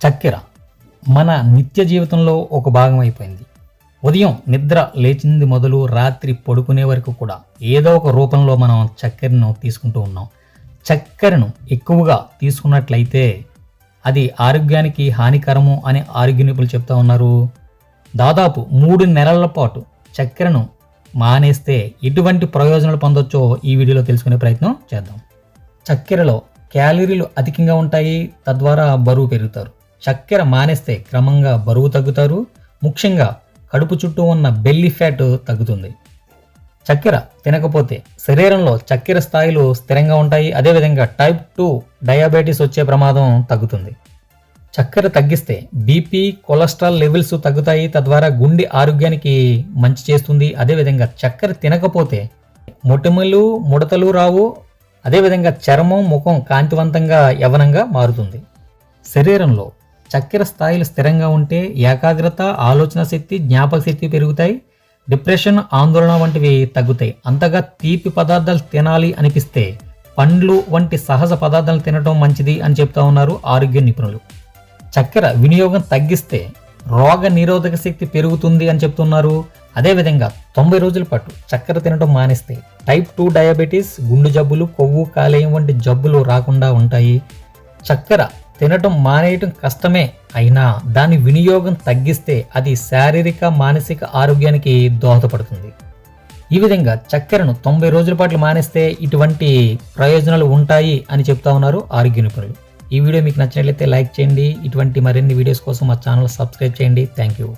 చక్కెర మన నిత్య జీవితంలో ఒక భాగం అయిపోయింది. ఉదయం నిద్ర లేచింది మొదలు రాత్రి పడుకునే వరకు కూడా ఏదో ఒక రూపంలో మనం చక్కెరను తీసుకుంటూ ఉన్నాం. చక్కెరను ఎక్కువగా తీసుకున్నట్లయితే అది ఆరోగ్యానికి హానికరము అని ఆరోగ్య నిపుణులు చెప్తా ఉన్నారు. దాదాపు మూడు నెలల పాటు చక్కెరను మానేస్తే ఎటువంటి ప్రయోజనాలు పొందొచ్చో ఈ వీడియోలో తెలుసుకునే ప్రయత్నం చేద్దాం. చక్కెరలో క్యాలరీలు అధికంగా ఉంటాయి తద్వారా బరువు పెరుగుతారు. చక్కెర మానేస్తే క్రమంగా బరువు తగ్గుతారు. ముఖ్యంగా కడుపు చుట్టూ ఉన్న బెల్లి ఫ్యాట్ తగ్గుతుంది. చక్కెర తినకపోతే శరీరంలో చక్కెర స్థాయిలు స్థిరంగా ఉంటాయి. అదేవిధంగా టైప్ టూ డయాబెటీస్ వచ్చే ప్రమాదం తగ్గుతుంది. చక్కెర తగ్గిస్తే బీపీ కొలెస్ట్రాల్ లెవెల్స్ తగ్గుతాయి. తద్వారా గుండె ఆరోగ్యానికి మంచి చేస్తుంది. అదేవిధంగా చక్కెర తినకపోతే మొటిమలు ముడతలు రావు. అదేవిధంగా చర్మం ముఖం కాంతివంతంగా యవనంగా మారుతుంది. శరీరంలో చక్కెర స్థాయిలు స్థిరంగా ఉంటే ఏకాగ్రత ఆలోచన శక్తి జ్ఞాపక శక్తి పెరుగుతాయి. డిప్రెషన్ ఆందోళన వంటివి తగ్గుతాయి. అంతగా తీపి పదార్థాలు తినాలి అనిపిస్తే పండ్లు వంటి సహజ పదార్థాలు తినడం మంచిది అని చెప్తా ఉన్నారు ఆరోగ్య నిపుణులు. చక్కెర వినియోగం తగ్గిస్తే రోగ నిరోధక శక్తి పెరుగుతుంది అని చెప్తున్నారు. అదేవిధంగా తొంభై రోజుల పాటు చక్కెర తినడం మానేస్తే టైప్ టూ డయాబెటీస్ గుండు జబ్బులు కొవ్వు కాలేయం వంటి జబ్బులు రాకుండా ఉంటాయి. చక్కెర తినటం మానేయటం కష్టమే అయినా దాని వినియోగం తగ్గిస్తే అది శారీరక మానసిక ఆరోగ్యానికి దోహదపడుతుంది. ఈ విధంగా చక్కెరను తొంభై రోజుల పాటు మానేస్తే ఇటువంటి ప్రయోజనాలు ఉంటాయి అని చెప్తా ఉన్నారు ఆరోగ్య నిపుణులు. ఈ వీడియో మీకు నచ్చినట్లయితే లైక్ చేయండి. ఇటువంటి మరిన్ని వీడియోస్ కోసం మా ఛానల్ సబ్స్క్రైబ్ చేయండి. Thank you.